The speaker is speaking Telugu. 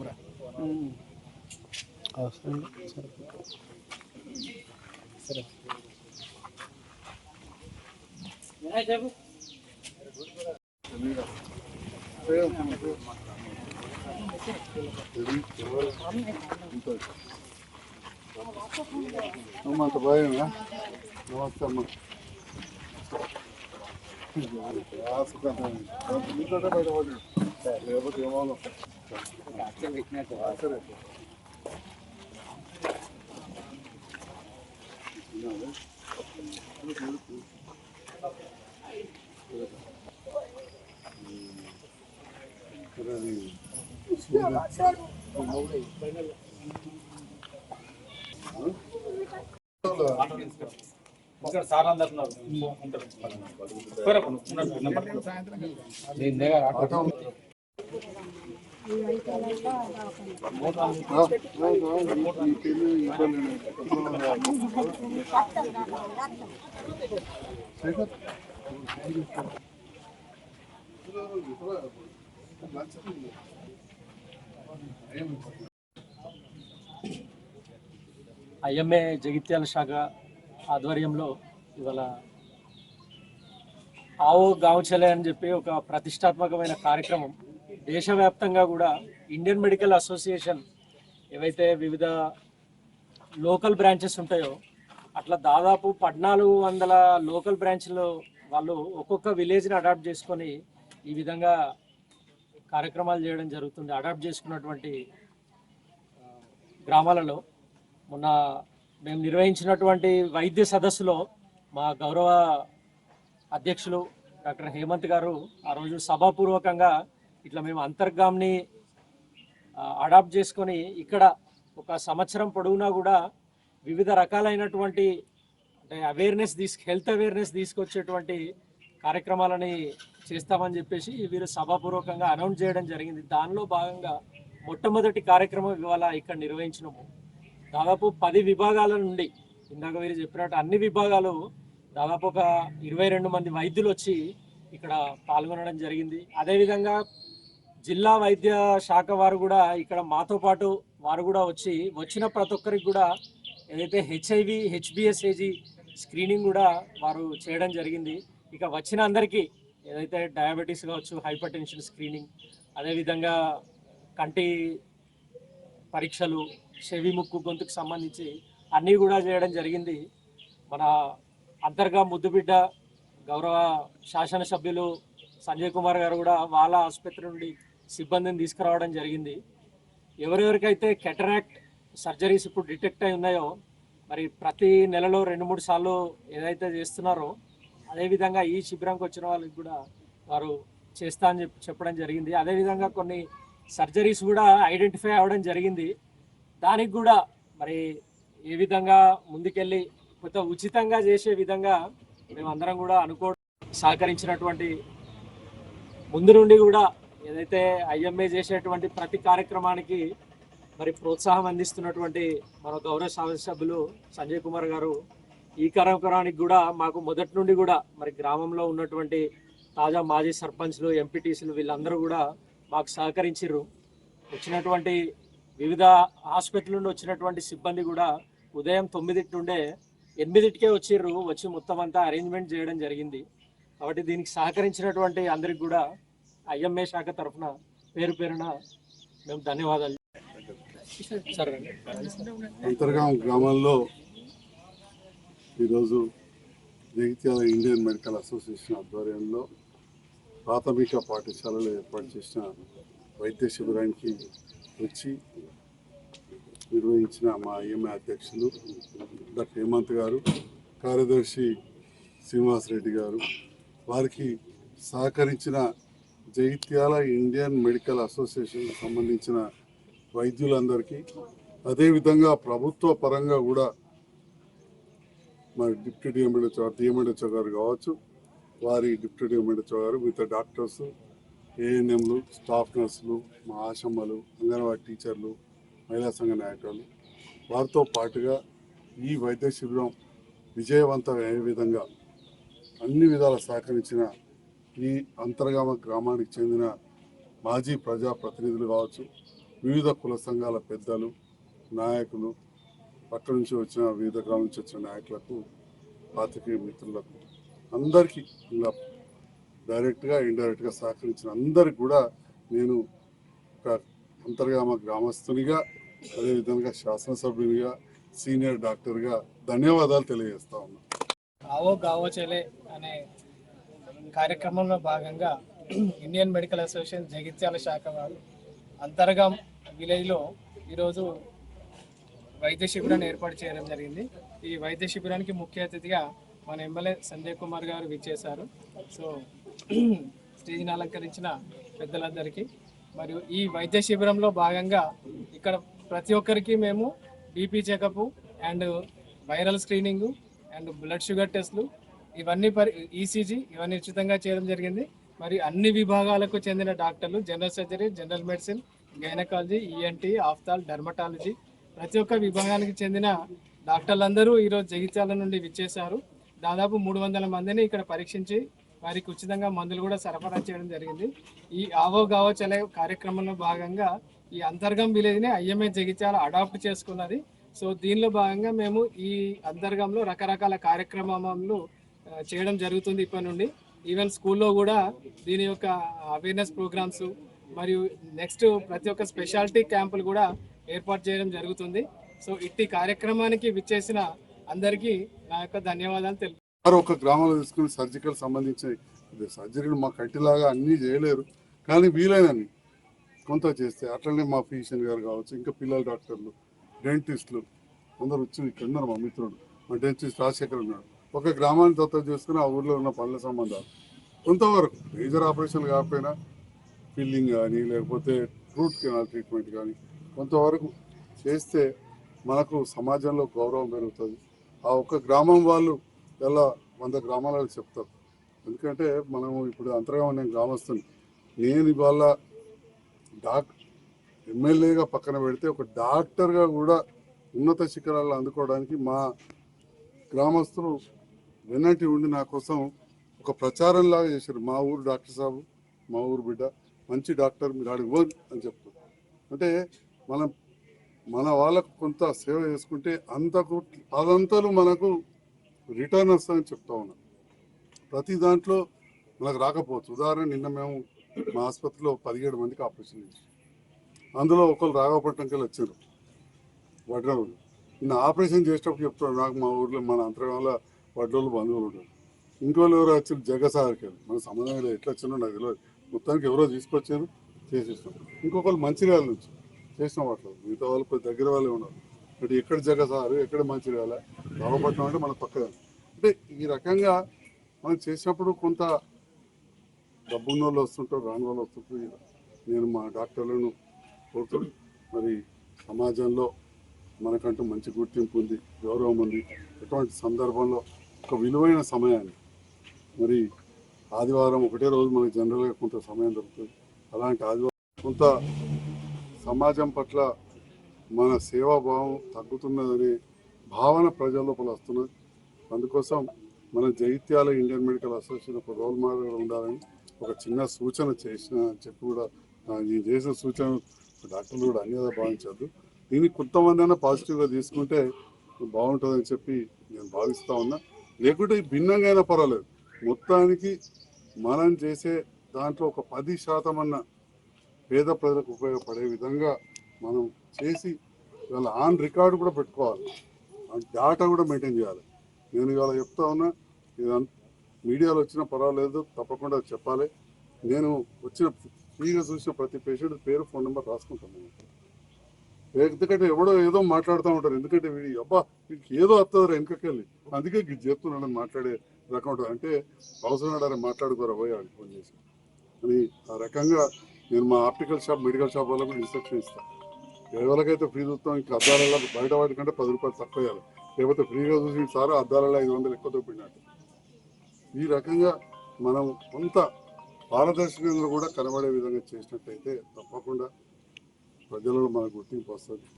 కెమెరా అవసరం సరే సరే అమ్మ అంత భయమా నమస్తే అమ్మ మీతోటే బయటపడి లేకపోతే ఏమో సరే ఇక్కడ సార్ అందరు ఉన్నారు. ఉంటారు. పోయిరా ఐఎంఏ జగిత్యాల శాఖ ఆధ్వర్యంలో ఇవాళ ఆవు గావచలే అని చెప్పి ఒక ప్రతిష్టాత్మకమైన కార్యక్రమం దేశవ్యాప్తంగా కూడా ఇండియన్ మెడికల్ అసోసియేషన్ ఏవైతే వివిధ లోకల్ బ్రాంచెస్ ఉంటాయో అట్లా దాదాపు పద్నాలుగు వందల లోకల్ బ్రాంచ్లో వాళ్ళు ఒక్కొక్క విలేజ్ని అడాప్ట్ చేసుకొని ఈ విధంగా కార్యక్రమాలు చేయడం జరుగుతుంది. అడాప్ట్ చేసుకున్నటువంటి గ్రామాలలో మొన్న మేము నిర్వహించినటువంటి వైద్య సదస్సులో మా గౌరవ అధ్యక్షులు డాక్టర్ హేమంత్ గారు ఆ రోజు సభాపూర్వకంగా ఇట్లా మేము అంతర్గామ్ని అడాప్ట్ చేసుకొని ఇక్కడ ఒక సంవత్సరం పొడవునా కూడా వివిధ రకాలైనటువంటి అంటే అవేర్నెస్ తీసుకు హెల్త్ అవేర్నెస్ తీసుకొచ్చేటువంటి కార్యక్రమాలని చేస్తామని చెప్పేసి వీరు సభాపూర్వకంగా అనౌన్స్ చేయడం జరిగింది. దానిలో భాగంగా మొట్టమొదటి కార్యక్రమం ఇవాళ ఇక్కడ నిర్వహించినాము. దాదాపు పది విభాగాల నుండి ఇందాక వీరు చెప్పినట్టు అన్ని విభాగాలు దాదాపు ఒక ఇరవై రెండు మంది వైద్యులు వచ్చి ఇక్కడ పాల్గొనడం జరిగింది. అదేవిధంగా జిల్లా వైద్య శాఖ వారు కూడా ఇక్కడ మాతో పాటు వారు కూడా వచ్చి వచ్చిన ప్రతి ఒక్కరికి కూడా ఏదైతే హెచ్ఐవి హెచ్బిఎస్ఏజీ స్క్రీనింగ్ కూడా వారు చేయడం జరిగింది. ఇక వచ్చిన అందరికీ ఏదైతే డయాబెటీస్ కావచ్చు హైపర్ టెన్షన్ స్క్రీనింగ్ అదేవిధంగా కంటి పరీక్షలు చెవి ముక్కు గొంతుకు సంబంధించి అన్నీ కూడా చేయడం జరిగింది. మన అంతర్గా ముద్దుబిడ్డ గౌరవ శాసనసభ్యులు సంజయ్ కుమార్ గారు కూడా వాళ్ళ ఆసుపత్రి నుండి సిబ్బందిని తీసుకురావడం జరిగింది. ఎవరెవరికైతే కెటరాక్ట్ సర్జరీస్ ఇప్పుడు డిటెక్ట్ అయి ఉన్నాయో మరి ప్రతి నెలలో రెండు మూడు సార్లు ఏదైతే చేస్తున్నారో అదేవిధంగా ఈ శిబిరంకి వచ్చిన వాళ్ళకి కూడా వారు చేస్తా అని చెప్పి చెప్పడం జరిగింది. అదేవిధంగా కొన్ని సర్జరీస్ కూడా ఐడెంటిఫై అవ్వడం జరిగింది. దానికి కూడా మరి ఏ విధంగా ముందుకెళ్ళి కొంత ఉచితంగా చేసే విధంగా మేమందరం కూడా అనుకో సహకరించినటువంటి ముందు నుండి కూడా ఏదైతే ఐఎంఏ చేసేటువంటి ప్రతి కార్యక్రమానికి మరి ప్రోత్సాహం అందిస్తున్నటువంటి మన గౌరవ సభ్యులు సంజయ్ కుమార్ గారు ఈ కార్యక్రమానికి కూడా మాకు మొదటి నుండి కూడా మరి గ్రామంలో ఉన్నటువంటి తాజా మాజీ సర్పంచ్లు ఎంపీటీసీలు వీళ్ళందరూ కూడా మాకు సహకరించారు వచ్చినటువంటి వివిధ హాస్పిటల్ నుండి వచ్చినటువంటి సిబ్బంది కూడా ఉదయం తొమ్మిదింటి నుండే ఎనిమిదింటికే వచ్చిర్రు. వచ్చి మొత్తం అంతా అరేంజ్మెంట్ చేయడం జరిగింది. కాబట్టి దీనికి సహకరించినటువంటి అందరికి కూడా ఐఎంఏ శాఖ తరఫున పేరు పేరున మేము ధన్యవాదాలు సరే అంతర్గాం గ్రామంలో ఈరోజు జగిత్యాల ఇండియన్ మెడికల్ అసోసియేషన్ ఆధ్వర్యంలో ప్రాథమిక పాఠశాలలో ఏర్పాటు చేసిన వైద్య శిబిరానికి వచ్చి నిర్వహించిన మా ఐఎంఏ అధ్యక్షులు డాక్టర్ హేమంత్ గారు కార్యదర్శి శ్రీనివాస్ రెడ్డి గారు వారికి సహకరించిన జగిత్యాల ఇండియన్ మెడికల్ అసోసియేషన్కి సంబంధించిన వైద్యులందరికీ అదేవిధంగా ప్రభుత్వ పరంగా కూడా మరి డిప్యూటీ డిఎంఎడ్హెచ్ఓ డిఎంఎడ్హెచ్ఓ గారు కావచ్చు వారి డిప్యూటీ డిఎంఎడ్హెచ్ఓ గారు మిగతా డాక్టర్స్ ఏఎన్ఎంలు స్టాఫ్ నర్సులు మా ఆశమ్మలు అంగన్వాడీ టీచర్లు మహిళా సంఘ నాయకులు వారితో పాటుగా ఈ వైద్య శిబిరం విజయవంతం అయ్యే విధంగా అన్ని విధాల సహకరించిన ఈ అంతర్గామ గ్రామానికి చెందిన మాజీ ప్రజాప్రతినిధులు కావచ్చు వివిధ కుల సంఘాల పెద్దలు నాయకులు పక్క నుంచి వచ్చిన వివిధ గ్రామం నుంచి వచ్చిన నాయకులకు పాతికేయ మిత్రులకు అందరికీ ఇలా డైరెక్ట్గా ఇండైరెక్ట్గా సహకరించిన అందరికి కూడా నేను ఒక అంతర్గామ గ్రామస్తునిగా అదేవిధంగా శాసనసభ్యునిగా సీనియర్ డాక్టర్గా ధన్యవాదాలు తెలియజేస్తా ఉన్నాను ఆవో గావో చెలే అనే కార్యక్రమంలో భాగంగా ఇండియన్ మెడికల్ అసోసియేషన్ జగిత్యాల శాఖ వారు అంతర్గం విలేజ్లో ఈరోజు వైద్య శిబిరాన్ని ఏర్పాటు చేయడం జరిగింది. ఈ వైద్య శిబిరానికి ముఖ్య అతిథిగా మన ఎమ్మెల్యే సంజయ్ కుమార్ గారు విచ్చేశారు. సో స్టేజ్ని అలంకరించిన పెద్దలందరికీ మరియు ఈ వైద్య శిబిరంలో భాగంగా ఇక్కడ ప్రతి ఒక్కరికి మేము BP checkup and viral screening and blood sugar టెస్ట్లు ఇవన్నీ పరి ఈసీజీ ఇవన్నీ ఉచితంగా చేయడం జరిగింది. మరి అన్ని విభాగాలకు చెందిన డాక్టర్లు general surgery general medicine gynaecology ENT ophthal dermatology ప్రతి ఒక్క విభాగానికి చెందిన డాక్టర్లందరూ ఈరోజు జగిత్యాల నుండి విచ్చేశారు. దాదాపు మూడు వందల మందిని ఇక్కడ పరీక్షించి వారికి ఉచితంగా మందులు కూడా సరఫరా చేయడం జరిగింది. ఈ ఆవో గావో చలే కార్యక్రమంలో భాగంగా ఈ అంతర్గం విలేజ్ని ఐఎంఏ జగిత్యాల అడాప్ట్ చేసుకున్నది. సో దీనిలో భాగంగా మేము ఈ అంతర్గంలో రకరకాల కార్యక్రమాలు చేయడం జరుగుతుంది ఇప్పటి నుండి. ఈవెన్ స్కూల్లో కూడా దీని యొక్క అవేర్నెస్ ప్రోగ్రామ్స్ మరియు నెక్స్ట్ ప్రతి ఒక్క స్పెషాలిటీ క్యాంపులు కూడా ఏర్పాటు చేయడం జరుగుతుంది. సో ఇట్టి కార్యక్రమానికి విచ్చేసిన అందరికీ నా యొక్క ధన్యవాదాలు తెలుపు ఒక గ్రామంలో తీసుకుని సర్జికల్ సంబంధించిన సర్జరీలు మా కంటిలాగా అన్నీ చేయలేరు. కానీ వీలైనని కొంత చేస్తే అట్లనే మా ఫిజిషియన్ గారు కావచ్చు ఇంకా పిల్లల డాక్టర్లు డెంటిస్టులు అందరు వచ్చి ఇక్కడ ఉన్నారు మా మిత్రుడు మా డెంటిస్ట్ రాజశేఖర్ ఉన్నాడు. ఒక గ్రామాన్ని దత్తం చేసుకుని ఆ ఊర్లో ఉన్న పనుల సంబంధాలు. కొంతవరకు మేజర్ ఆపరేషన్లు కాకపోయినా ఫిల్లింగ్ కానీ లేకపోతే రూట్ కెనాల్ ట్రీట్మెంట్ కానీ కొంతవరకు చేస్తే మనకు సమాజంలో గౌరవం పెరుగుతుంది. ఆ ఒక్క గ్రామం వాళ్ళు ఎలా వంద గ్రామాలకు చెప్తారు? ఎందుకంటే మనం ఇప్పుడు అంతర్గా నేను గ్రామస్తుని. నేను ఇవాళ డాక్ ఎమ్మెల్యేగా పక్కన పెడితే ఒక డాక్టర్గా కూడా ఉన్నత శిఖరాలు అందుకోవడానికి మా గ్రామస్తులు వెన్నటి ఉండి నా కోసం ఒక ప్రచారం లాగా చేశారు. మా ఊరు డాక్టర్ సాబు మా ఊరు బిడ్డ మంచి డాక్టర్ మీరు ఆడికి అని చెప్తారు. అంటే మనం మన వాళ్ళకు కొంత సేవ చేసుకుంటే అంతకు అదంతలు మనకు రిటర్న్ వస్తుందని చెప్తా ఉన్నాం. ప్రతి దాంట్లో మనకు రాకపోవచ్చు. ఉదాహరణ నిన్న మేము మా ఆసుపత్రిలో పదిహేడు మందికి ఆపరేషన్ చేసాం అందులో ఒకరు రాఘవపట్నంకెళ్ళి వచ్చారు వడ్రోళ్ళు నిన్న ఆపరేషన్ చేసేటప్పుడు చెప్తాడు నాకు మా ఊర్లో మన అంతర్గంలో వడ్రోళ్ళు బంధువులు ఉంటారు. ఇంకోళ్ళు ఎవరో వచ్చారు జగసాగర్కి వెళ్ళి మన సంబంధం లేదు ఎట్లా వచ్చిందో నాకు తెలియదు మొత్తానికి ఎవరో తీసుకొచ్చారు చేసేస్తాం ఇంకొకరు మంచిర్యాల నుంచి చేసిన వాటిలో మిగతా వాళ్ళు కొద్ది దగ్గర వాళ్ళే ఉన్నారు. అంటే ఎక్కడ జగసారు ఎక్కడ మంచిర్యాల రామపట్నం అంటే మన పక్కన అంటే ఈ రకంగా మనం చేసినప్పుడు కొంత డబ్బున్న వాళ్ళు వస్తుంటారు రాని వాళ్ళు వస్తుంటారు నేను మా డాక్టర్లను కోరుతూ మరి సమాజంలో మనకంటూ మంచి గుర్తింపు ఉంది గౌరవం ఉంది. ఎటువంటి సందర్భంలో ఒక విలువైన సమయాన్ని. మరి ఆదివారం ఒకటే రోజు మనకి జనరల్గా కొంత సమయం దొరుకుతుంది. అలాంటి ఆదివారం కొంత సమాజం పట్ల మన సేవాభావం తగ్గుతున్నదనే భావన ప్రజల లోపల వస్తున్నది. అందుకోసం మన జైత్యాల ఇండియన్ మెడికల్ అసోసియేషన్ ఒక రోల్ మోడల్ ఉండాలని ఒక చిన్న సూచన చేసిన చెప్పి కూడా నేను చేసిన సూచన డాక్టర్లు కూడా అన్యదా భావించద్దు. దీన్ని కొంతమంది అయినా పాజిటివ్గా తీసుకుంటే బాగుంటుందని చెప్పి నేను భావిస్తూ ఉన్నా. లేకుంటే భిన్నంగా అయినా పర్వాలేదు. మొత్తానికి మనం చేసే దాంట్లో ఒక పది శాతం అన్న పేద ప్రజలకు ఉపయోగపడే విధంగా మనం చేసి ఇవాళ ఆన్ రికార్డు కూడా పెట్టుకోవాలి. ఆ డేటా కూడా మెయింటైన్ చేయాలి. నేను ఇవాళ చెప్తా ఉన్నా ఇదంతా మీడియాలో వచ్చినా పర్వాలేదు తప్పకుండా చెప్పాలి. నేను వచ్చిన ఫ్రీగా చూసిన ప్రతి పేషెంట్ పేరు ఫోన్ నెంబర్ రాసుకుంటాను. ఎందుకంటే ఎవడో ఏదో మాట్లాడుతూ ఉంటారు. ఎందుకంటే వీడి అబ్బా వీడికి ఏదో వస్తుంది వెనకకెళ్ళి. అందుకే ఇది చెప్తున్నాను మాట్లాడే రకం ఉంటుంది అంటే అవసరం మాట్లాడుకోరా పోయి వాడికి ఫోన్ చేసి. అని ఆ రకంగా నేను మా ఆప్టికల్ షాప్ మెడికల్ షాప్ వాళ్ళకు ఇన్స్ట్రక్షన్ ఇస్తాను ఎవరికైతే ఫ్రీ చూస్తాం ఇంకా అద్దాలలో బయట వాటి కంటే పది రూపాయలు తక్కువ వేయాలి లేకపోతే ఫ్రీగా చూసి సారు అద్దాలలో ఐదు వందలు ఎక్కువ తప్పినట్టు ఈ రకంగా మనం కొంత పారదర్శకంగా కూడా కనబడే విధంగా చేసినట్టయితే తప్పకుండా ప్రజలలో మన గుర్తింపు వస్తుంది.